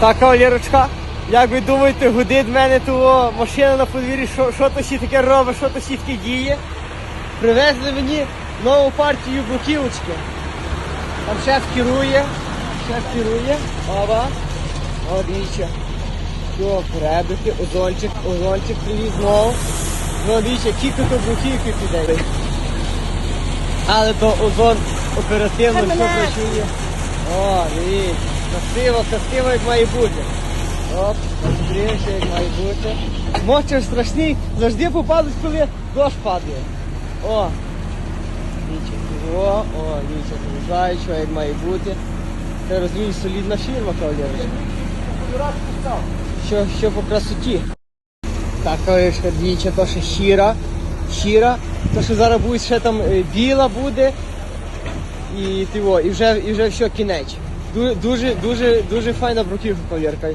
Так, кавалерочка, як ви думаєте, гудить в мене того машина на подвір'ї, що, що то ще таке робить, що то ще таке діє. Привезли мені нову партію бруківочки. Там шеф керує, шеф керує, оба, о, дивіться. Що, перебрики, озончик, озончик привіз знову. Ну, дивіться, кілька то бруківки піде. Але то озон оперативно все працює. О, дивіться, красиво, красиво, як має бути. Оп, розбрівся, як має бути. Мочер страшний, завжди попадуть, коли дощ падає. О, дивіться, о, о, дивіться, приїжджає, що як має бути. Це розумію, солідна фірма, кавалерочка. Що, що по красоті. Так, кавалерочка, дивіться, то ще щира. Щира. То, що зараз буде ще там е, біла буде. І, тиво, і, вже, і вже все, кінець. Дуже, дуже, дуже, файна бруківка, кавалерка.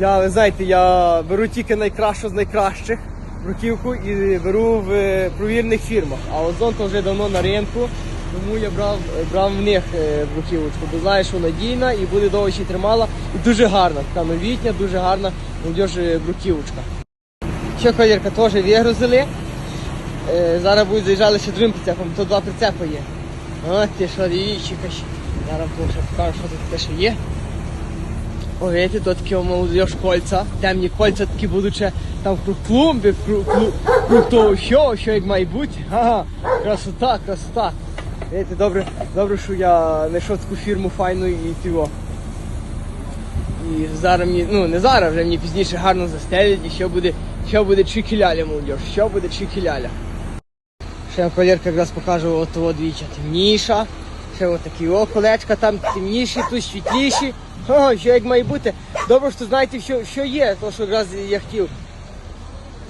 Я, ви знаєте, я беру тільки найкращу з найкращих бруківку і беру в е, провірних фірмах. А Озон то вже давно на ринку, тому я брав, брав в них е, бруківочку. Бо знаю, що надійна і буде довго ще тримала. І дуже гарна, така новітня, дуже гарна молодіж е, бруківочка. Ще кавалерка теж вигрузили. Зараз будуть заїжджали ще другим прицепом, то два прицепи є. О, ти що річка ще. Зараз ще покажу, що тут таке ще є. О, видите, тут такі молодіж кольця, темні кольця такі будуть ще там круг клумби, круг, круг, круг того що, що як має бути. Ага, красота, красота. Видите, добре, добре, що я знайшов таку фірму файну і тіво. І зараз мені, ну не зараз, вже мені пізніше гарно застелять і що буде, що буде чикіляля, молодіж, що буде чикіляля. Ще колірка якраз покажу от того двічі темніша. Ще от такі о колечка там темніші, тут світліші. О, що як має бути. Добре, що знаєте, що, що є, то що якраз я хотів.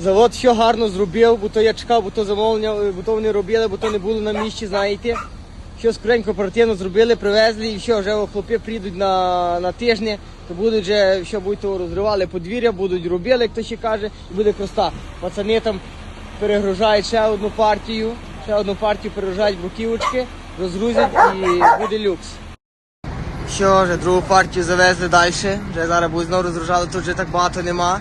Завод що гарно зробив, бо то я чекав, бо то замовлення, бо то вони робили, бо то не було на місці, знаєте. Що скоренько оперативно зробили, привезли і що, вже хлопці прийдуть на, на тижні, то будуть вже, що будуть то розривали подвір'я, будуть робили, як то ще каже, і буде коста. Пацани там перегружають ще одну партію, ще одну партію перегружають бруківочки, розгрузять і буде люкс. Що вже, другу партію завезли далі, вже зараз будуть знову розгружали, тут вже так багато нема.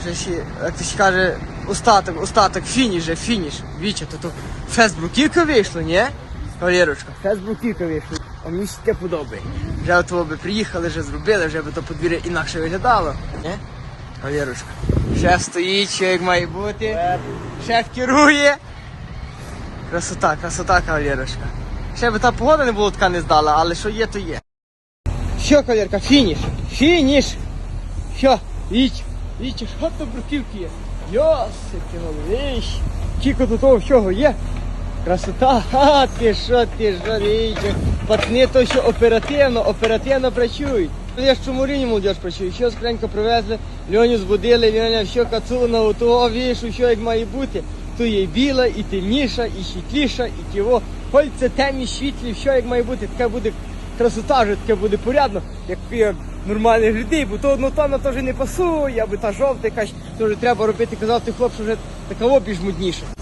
Вже ще, як то ще каже, остаток, остаток, фініш вже, фініш. Віче, то то фест бруківка вийшло, ні? Кавалерочка, фест бруківка вийшло. А мені ще таке подобає. Вже от того би приїхали, вже зробили, вже би то подвір'я інакше виглядало. Ні? Кавалерочка. Шеф стоїть, що як має бути. Шеф керує. Красота, красота, кавалерочка. Ще би та погода не була така не здала, але що є, то є. Що, кавалерка, фініш? Фініш! Що? Віч, віч, що то бруківки є? Йосики, головиш. Кіко до того всього є. Красота, ха, ти що, ти що, віч. Пацани то що оперативно, оперативно працюють. Я ж в Чумуріні молодіж працює, що скренько привезли, Льоню збудили, Льоня все кацуна, у того вішу, що як має бути. То є біла, і темніша, і світліша, і тіво. Кольце темні, світлі, що як має бути, таке буде красота, вже таке буде порядно, як, як нормальних людей, бо то однотонно теж не пасує, аби та жовта якась, теж треба робити, казав ти хлоп, вже така більш модніша.